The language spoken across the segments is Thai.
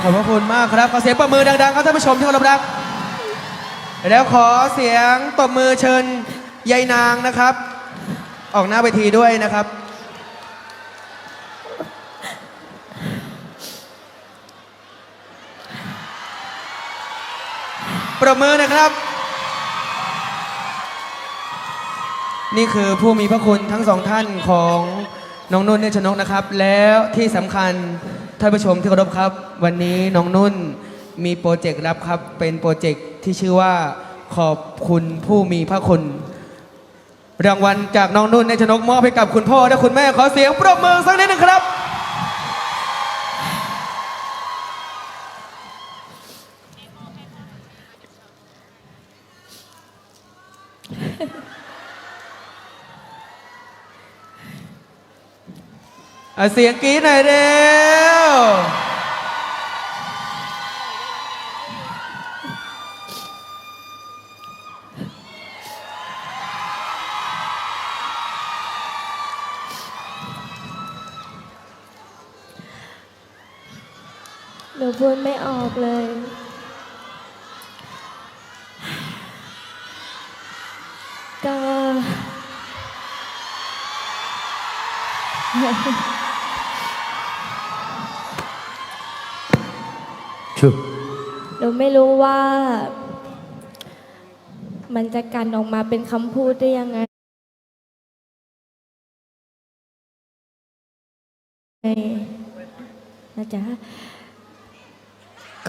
ขอบพระคุณมากครับ ขอเสียงปรบมือดังๆครับท่านผู้ชมที่เคารพรัก แล้วขอเสียงตบมือเชิญยายนางนะครับ ออกหน้าเวทีด้วยนะครับ ปรบมือนะครับ นี่คือผู้มีพระคุณทั้งสองท่านของน้องนุ่นเนชนกนะครับ แล้วที่สำคัญ ท่านผู้ชมที่เคารพครับ วันนี้น้องนุ่นมีโปรเจกต์รับครับ เป็นโปรเจกต์ที่ชื่อว่าขอบคุณผู้มีพระคุณ รางวัลจากน้องนุ่นเนชนกมอบให้กับคุณพ่อและคุณแม่ขอเสียงปรบมือสักนิดหนึงครับ อะเสียงกรี๊ดหน่อยเร็ว หนูพูดไม่ออกเลย ก็ หนูไม่รู้ว่า มันจะกันออกมาเป็นคำพูดได้ยังไงนะจ๊ะ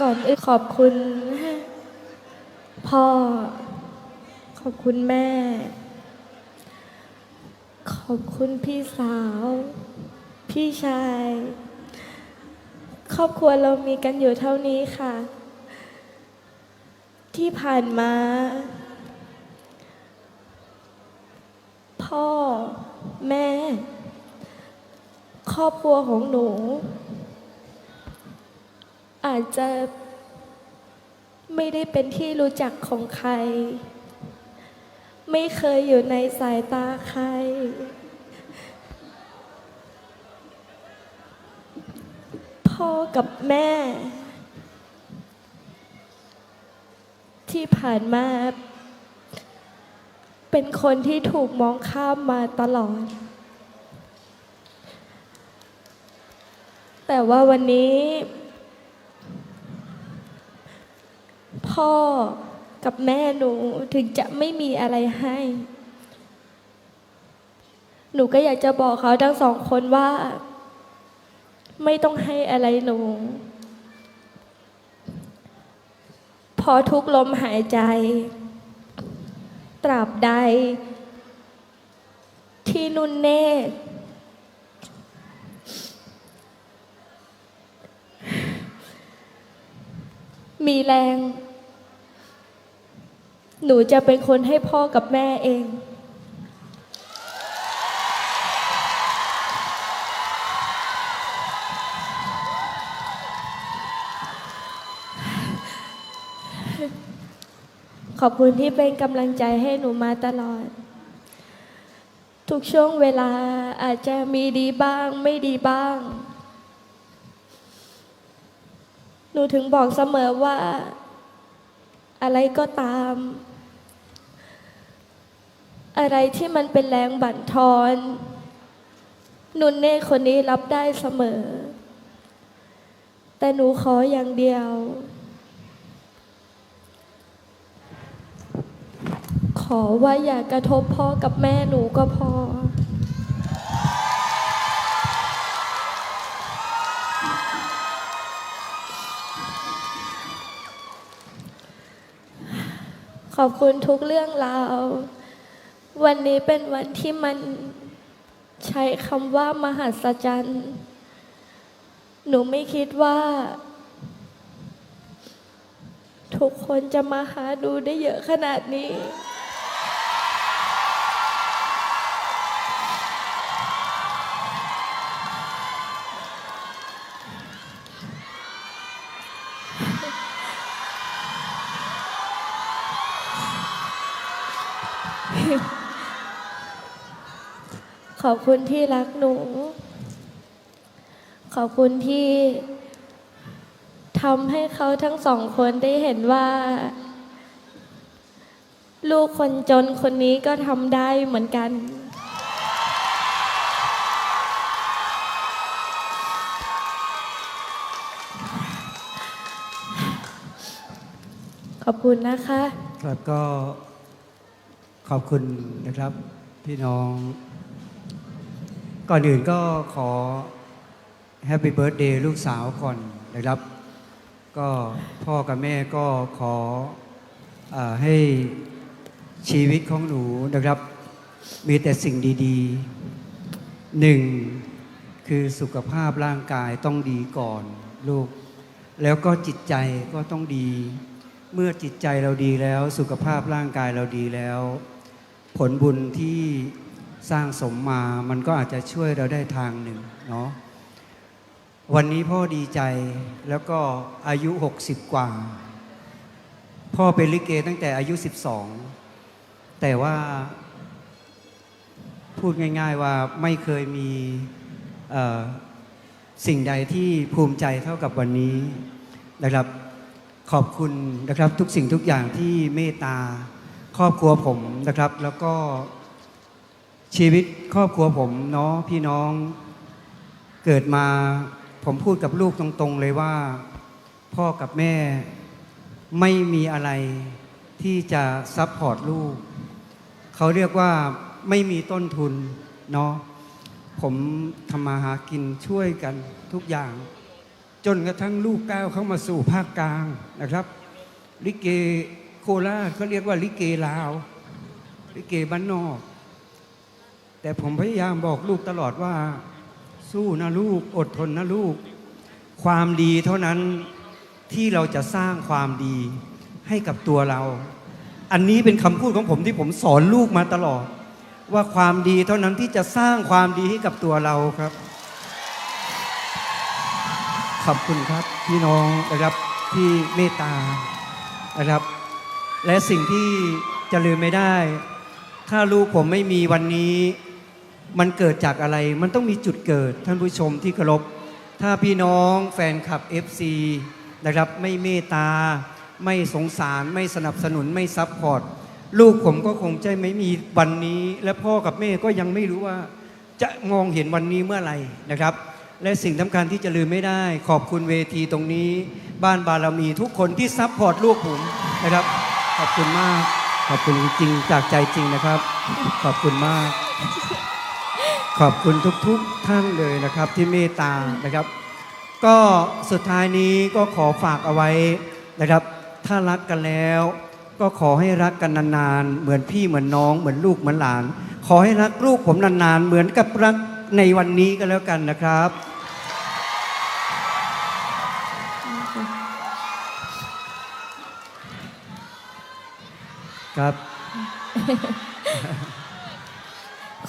ก่อนอื่นขอบคุณ พ่อ ขอบคุณแม่ ขอบคุณพี่สาว พี่ชาย ครอบครัวเรามีกันอยู่เท่านี้ค่ะ ที่ผ่านมา พ่อแม่ ครอบครัวของหนู อาจจะไม่ได้เป็นที่รู้จักของใคร ไม่เคยอยู่ในสายตาใคร พ่อกับแม่ ที่ผ่านมา เป็นคนที่ถูกมองข้ามมาตลอด แต่ว่าวันนี้ พ่อกับแม่หนูถึงจะไม่มีอะไรให้ หนูก็อยากจะบอกเขาทั้งสองคนว่า ไม่ต้องให้อะไรหนูพอทุกลมหายใจ ตราบใด ที่นุ่นเนตมีแรง หนูจะเป็นคนให้พ่อกับแม่เอง ขอบคุณที่เป็นกำลังใจให้หนูมาตลอด ทุกช่วงเวลาอาจจะมีดีบ้าง ไม่ดีบ้าง หนูถึงบอกเสมอว่า อะไรก็ตาม อะไรที่มันเป็นแรงบั่นทอนนุนเน่คนนี้รับได้เสมอ แต่หนูขออย่างเดียว ขอว่าอย่ากระทบพ่อกับแม่หนูก็พอ ขอบคุณทุกเรื่องราว วันนี้เป็นวันที่มันใช้คำว่ามหัศจรรย์ หนูไม่คิดว่า ทุกคนจะมาหาดูได้เยอะขนาดนี้ ขอบคุณที่รักหนู ขอบคุณที่ทำให้เขาทั้งสองคนได้เห็นว่า ลูกคนจนคนนี้ก็ทำได้เหมือนกัน ขอบคุณนะคะ ครับก็ ขอบคุณนะครับ พี่น้อง ก่อนอื่นก็ขอแฮปปี้เบิร์ดเดย์ลูกสาวก่อนนะครับ ก็พ่อกับแม่ก็ขออให้ชีวิตของหนูนะครับ มีแต่สิ่งดีๆหนึ่งคือสุขภาพร่างกายต้องดีก่อนลูก แล้วก็จิตใจก็ต้องดี เมื่อจิตใจเราดีแล้ว สุขภาพร่างกายเราดีแล้ว ผลบุญที่สร้างสมมา มันก็อาจจะช่วยเราได้ทางหนึ่งเนาะ วันนี้พ่อดีใจแล้วก็อายุ 60 กว่า พ่อเป็นลิเกตั้งแต่อายุ 12 แต่ว่า พูดง่าย ๆว่าไม่เคยมีสิ่งใดที่ภูมิใจเท่ากับวันนี้นะครับขอบคุณนะครับทุกสิ่งทุกอย่างที่เมตตา ครอบครัวผมนะครับ แล้วก็ชีวิตครอบครัวผมเนาะพี่น้องเกิดมาผมพูดกับลูกตรงๆเลยว่า พ่อกับแม่ไม่มีอะไรที่จะซัพพอร์ตลูก เขาเรียกว่าไม่มีต้นทุนเนาะผมทำมาหากินช่วยกันทุกอย่าง จนกระทั่งลูกก้าวเข้ามาสู่ภาคกลางนะครับ ลิเก โคราชเขาเรียกว่าลิเกลาว ลิเกบ้านนอก แต่ผมพยายามบอกลูกตลอดว่า สู้นะลูกอดทนนะลูก ความดีเท่านั้นที่เราจะสร้างความดีให้กับตัวเรา อันนี้เป็นคำพูดของผมที่ผมสอนลูกมาตลอด ว่าความดีเท่านั้นที่จะสร้างความดีให้กับตัวเราครับ ขอบคุณครับพี่น้องนะครับที่เมตตานะครับ และสิ่งที่จะลืมไม่ได้ ถ้าลูกผมไม่มีวันนี้ มันเกิดจากอะไร มันต้องมีจุดเกิดท่านผู้ชมที่เคารพ ถ้าพี่น้องแฟนคลับ FC นะครับไม่เมตตา ไม่สงสาร ไม่สนับสนุนไม่ซัพพอร์ต ลูกผมก็คงจะไม่มีวันนี้ และพ่อกับแม่ก็ยังไม่รู้ว่า จะมองเห็นวันนี้เมื่อไหร่นะครับ และสิ่งสำคัญที่จะลืมไม่ได้ ขอบคุณเวทีตรงนี้ บ้านบารมีทุกคนที่ซัพพอร์ตลูกผมนะครับ ขอบคุณมาก ขอบคุณจริงๆจากใจจริงนะครับ ขอบคุณมาก ขอบคุณทุกๆท่านเลยนะครับที่เมตตานะครับ ก็สุดท้ายนี้ก็ขอฝากเอาไว้นะครับ ถ้ารักกันแล้ว ก็ขอให้รักกันนานๆ เหมือนพี่เหมือนน้องเหมือนลูกเหมือนหลาน ขอให้รักลูกผมนานๆ เหมือนกับรักในวันนี้ก็แล้วกันนะครับ ครับ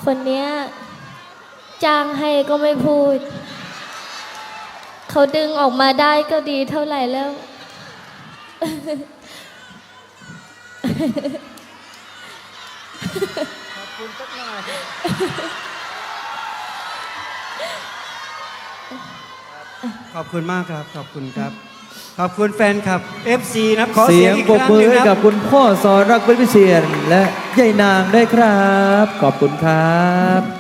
คนเนี้ยจ้างให้ก็ไม่พูด เขาดึงออกมาได้ก็ดีเท่าไหร่แล้ว ขอบคุณมากครับ ขอบคุณครับ ขอบคุณแฟนคลับ FC นะขอเสีเสียยงงอีกปรบครั้งมืหอนึ่งให้คกัรับบคุณพ่อสอนรักเป็นพิเศษและยายนางได้วยครับ ขอบคุณครับ